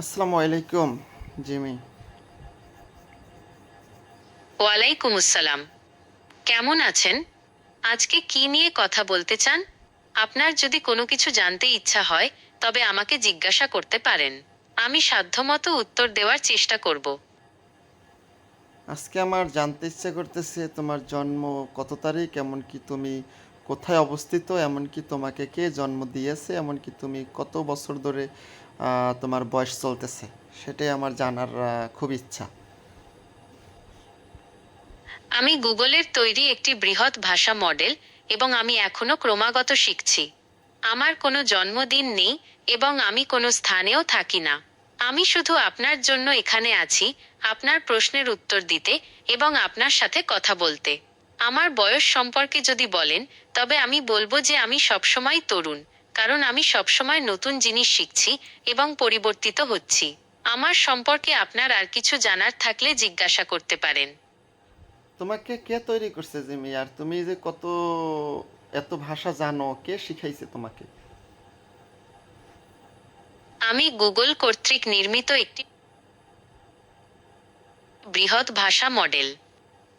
আসসালামু আলাইকুম জিমি। ওয়ালাইকুম আসসালাম। কেমন আছেন? আজকে কি নিয়ে কথা বলতে চান? আপনার যদি কোনো কিছু জানতে ইচ্ছা হয় তবে আমাকে জিজ্ঞাসা করতে পারেন। আমি সাধ্যমতো উত্তর দেওয়ার চেষ্টা করব। আজকে আমার জানতে ইচ্ছা করতেছে তোমার জন্ম কত তারিখ এমনকি তুমি কোথায় অবস্থিত এমনকি তোমাকে কে জন্ম দিয়েছে এমনকি তুমি কত বছর ধরে তোমার বয়স চলতেছে। সেটাই আমার জানার খুব ইচ্ছা। আমি গুগলের তৈরি একটি বৃহৎ ভাষা মডেল এবং আমি এখনও ক্রমাগত শিখছি। আমার কোনো জন্মদিন নেই এবং আমি কোনো স্থানেও থাকি না। আমি শুধু আপনার জন্য এখানে আছি, আপনার প্রশ্নের উত্তর দিতে এবং আপনার সাথে কথা বলতে। আমার বয়স সম্পর্কে যদি বলেন, তবে আমি বলব যে আমি সবসময় তরুণ। কারণ আমি সবসময় নতুন জিনিস শিখছি এবং পরিবর্তিত হচ্ছি। আমার সম্পর্কে আপনার আর কিছু জানার থাকলে জিজ্ঞাসা করতে পারেন। তোমাকে কে তৈরি করছে জিমি? আর তুমি যে কত এত ভাষা জানো কে শিখাইছে তোমাকে? আমি গুগল কর্তৃক নির্মিত একটি বৃহৎ ভাষা মডেল।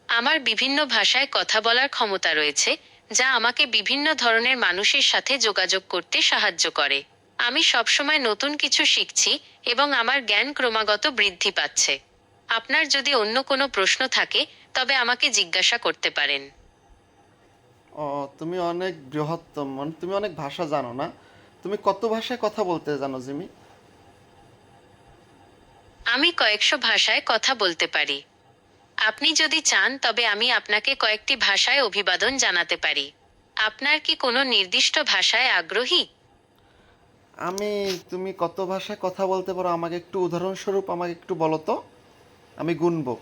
আমার বিভিন্ন ভাষায় কথা বলার ক্ষমতা রয়েছে। যা আমাকে বিভিন্ন ধরনের মানুষের সাথে যোগাযোগ করতে সাহায্য করে। আমি সবসময় নতুন কিছু শিখছি এবং আমার জ্ঞান ক্রমাগত বৃদ্ধি পাচ্ছে। আপনার যদি অন্য কোনো প্রশ্ন থাকে তবে আমাকে জিজ্ঞাসা করতে পারেন। ও তুমি অনেক বৃহত্তম মানে তুমি অনেক ভাষা জানো না? তুমি কত ভাষায় কথা বলতে জানো জিমি? আমি কয়েকশো ভাষায় কথা বলতে পারি। আপনি যদি চান তবে আমি আপনাকে কয়েকটি ভাষায় অভিবাদন জানাতে পারি। আপনার কি কোনো নির্দিষ্ট ভাষায় আগ্রহী? আমি তুমি কত ভাষায় কথা বলতে পারো? আমাকে একটু উদাহরণস্বরূপ আমাকে একটু বলো তো। আমি গুনবো।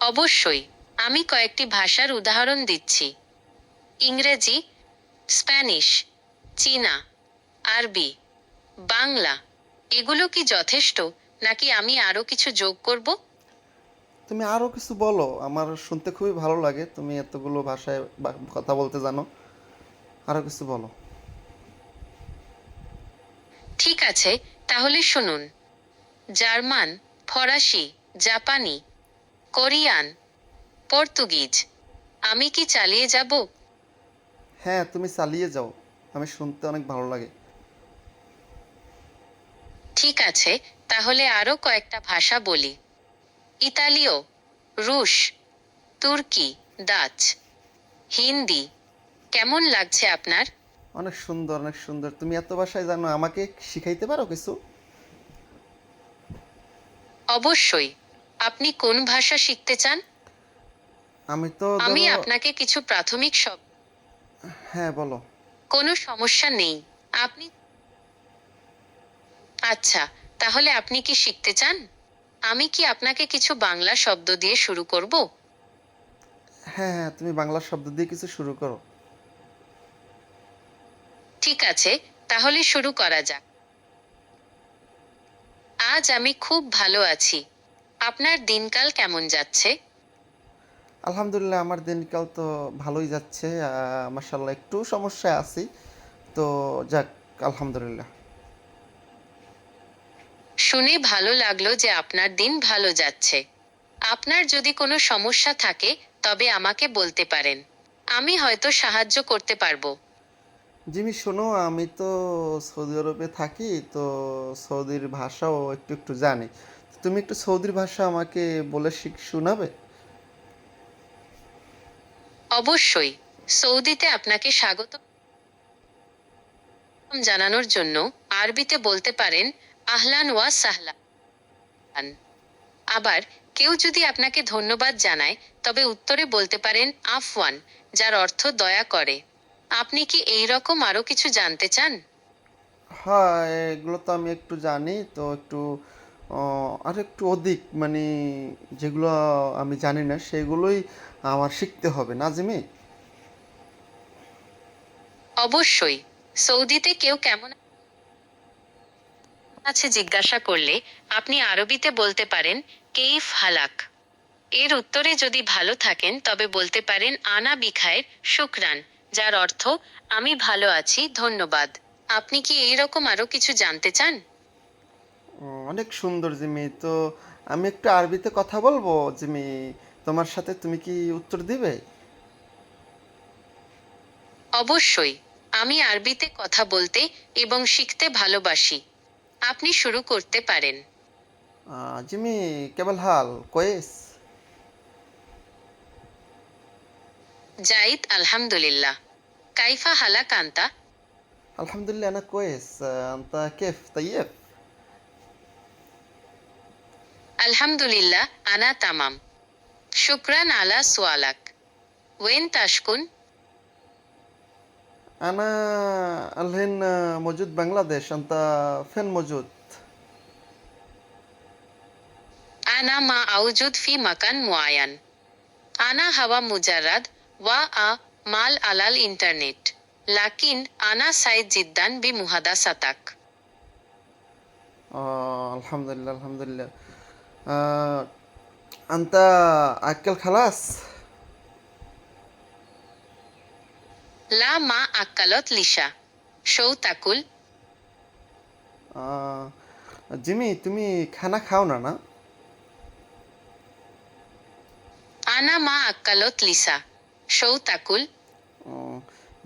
অবশ্যই। আমি কয়েকটি ভাষার উদাহরণ দিচ্ছি। ইংরেজি স্প্যানিশ চীনা আরবি বাংলা। এগুলো কি যথেষ্ট? নাকি আমি আরও কিছু যোগ করব? তুমি আরও কিছু বলো আমার শুনতে খুবই ভালো লাগে তুমি এতগুলো ভাষায় কথা বলতে জানো। আরও কিছু বলো। ঠিক আছে তাহলে শুনুন। জার্মান ফরাসি জাপানি কোরিয়ান পর্তুগিজ আমি কি চালিয়ে যাব? হ্যাঁ তুমি চালিয়ে যাও আমি শুনতে অনেক ভালো লাগে। ঠিক আছে তাহলে আরও কয়েকটা ভাষা বলি। ইতালীয় রুশ তুর্কি ডাচ হিন্দি কেমন লাগছে আপনার? অনেক সুন্দর অনেক সুন্দর। তুমি এত ভাষায় জানো আমাকে শিখাইতে পারো কিছু? অবশ্যই। আপনি কোন ভাষা শিখতে চান? আমি তো আমি ধরো- আপনাকে কিছু প্রাথমিক শব্দ হ্যাঁ বলো। কোনো সমস্যা নেই। আপনি আচ্ছা তাহলে আপনি কি শিখতে চান? আমি কি আপনাকে কিছু বাংলা শব্দ দিয়ে শুরু করব? হ্যাঁ হ্যাঁ তুমি বাংলা শব্দ দিয়ে কিছু শুরু করো। ঠিক আছে তাহলে শুরু করা যাক। আজ আমি খুব ভালো আছি। আপনার দিনকাল কেমন যাচ্ছে? আলহামদুলিল্লাহ আমার দিনকাল তো ভালোই যাচ্ছে। মাসাল্লাহ একটু সমস্যায় আছি। তো যাক আলহামদুলিল্লাহ। শুনে ভালো লাগল যে আপনার দিন ভালো যাচ্ছে। আপনার যদি কোনো সমস্যা থাকে তবে আমাকে বলতে পারেন। আমি হয়তো সাহায্য করতে পারব। জিমি শোনো আমি তো সৌদি আরবে থাকি তো সৌদির ভাষাও একটু একটু জানি। তুমি একটু সৌদির ভাষা আমাকে বলে শিখ শোনাবে? অবশ্যই। সৌদিতে আপনাকে স্বাগত জানানোর জন্য আরবিতে বলতে পারেন আহলান ওয়া সাহলান আবার কেউ যদি আপনাকে ধন্যবাদ জানায় তবে উত্তরে বলতে পারেন আফওয়ান যার অর্থ দয়া করে। আপনি কি এই রকম আরও কিছু জানতে চান? হ্যাঁ এগুলো তো আমি একটু জানি তো একটু আর একটু অধিক মানে যেগুলো আমি জানি না সেগুলোই আমার শিখতে হবে না জিমি অবশ্যই। সৌদিতে কেউ কেমন আছে জিজ্ঞাসা করলে আপনি আরবিতে বলতে পারেন কেইফ হালাক? এর উত্তরে যদি ভালো থাকেন তবে বলতে পারেন আনা বিখায়ের শুক্রান। যার অর্থ আমি ভালো আছি ধন্যবাদ। আপনি কি এইরকম আরও কিছু জানতে চান? অনেক সুন্দর জিমি। তো আমি একটু আরবিতে কথা বলব? জিমি তোমার সাথে তুমি কি উত্তর দিবে? অবশ্যই। আমি আরবিতে কথা বলতে এবং শিখতে ভালোবাসি। আপনি শুরু করতে পারেন। জিমি কেবল হাল কয়েস। জাইদ আলহামদুলিল্লাহ। কাইফা হালা কান্তা আলহামদুলিল্লাহ আনা কয়েস। আন্তা কেফ তাইয়েব আলহামদুলিল্লাহ আনা তামাম। শুক্রান আলা সোয়ালাক। ওয়েন তাশকুন? أنا الحين موجود بنغلاديش أنت فين موجود؟ أنا ما أوجد في مكان معين أنا هو مجرد و مال على الإنترنت لكن أنا سعيد جدا بمحادثتك آه الحمد لله الحمد لله آه أنت أكل خلاص؟ লা মা আক্কালত লিসা। সৌ তাকুল। জিমি তুমি খানা খাও না না? আনা মা আক্কালত লিসা। সৌ তাকুল।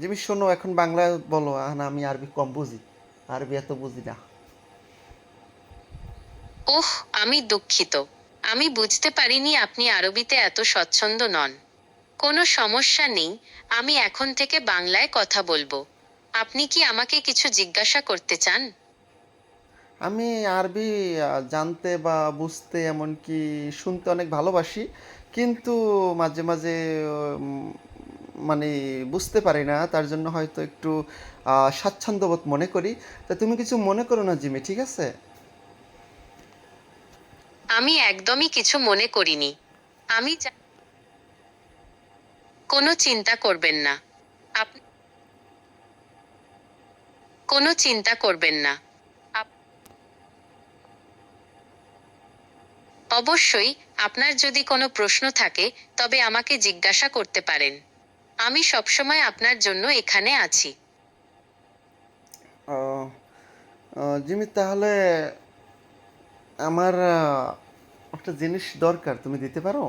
জিমি শোনো এখন বাংলা বলো না আমি আরবি কম বুঝি। আরবি এত বুঝি না। ওহ আমি দুঃখিত। আমি বুঝতে পারিনি আপনি আরবিতে এত স্বচ্ছন্দ নন। কোনো সমস্যা নেই আমি এখন থেকে বাংলায় কথা বলব। আপনি কি আমাকে কিছু জিজ্ঞাসা করতে চান? আমি আরবি জানতে বা বুঝতে এমনকি শুনতে অনেক ভালোবাসি কিন্তু মাঝে মাঝে মানে বুঝতে পারি না তার জন্য হয়তো একটু স্বাচ্ছন্দ্যবোধ মনে করি। তা তুমি কিছু মনে করো না জিমি ঠিক আছে? আমি একদমই কিছু মনে করিনি। আমি কোনো চিন্তা করবেন না। কোনো চিন্তা করবেন না। অবশ্যই আপনার যদি কোনো প্রশ্ন থাকে, তবে আমাকে জিজ্ঞাসা করতে পারেন। আমি সবসময় আপনার জন্য এখানে আছি। জিমি, তাহলে আমার একটা জিনিস দরকার, তুমি দিতে পারো?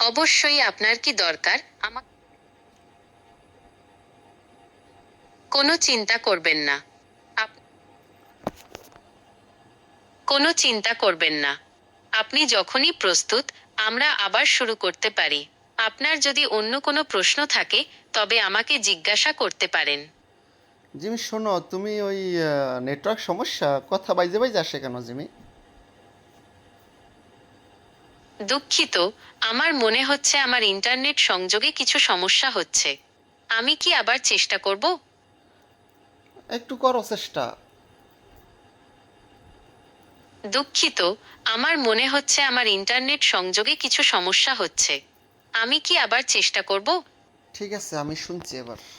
অবশ্যই আপনার কি দরকার? কোনো চিন্তা করবেন না। কোনো চিন্তা করবেন না। আপনি যখনই প্রস্তুত, আমরা আবার শুরু করতে পারি। আপনার যদি অন্য কোনো প্রশ্ন থাকে, তবে আমাকে জিজ্ঞাসা করতে পারেন। জিমি, শোনো, তুমি ওই নেটওয়ার্ক সমস্যা, কথা বাইজে বাইজে আসে কেন জিমি? দুঃখিত আমার মনে হচ্ছে আমার ইন্টারনেট সংযোগে কিছু সমস্যা হচ্ছে। আমি কি আবার চেষ্টা করব? একটু করো চেষ্টা। দুঃখিত আমার মনে হচ্ছে আমার ইন্টারনেট সংযোগে কিছু সমস্যা হচ্ছে। আমি কি আবার চেষ্টা করব? ঠিক আছে আমি শুনছি এবার।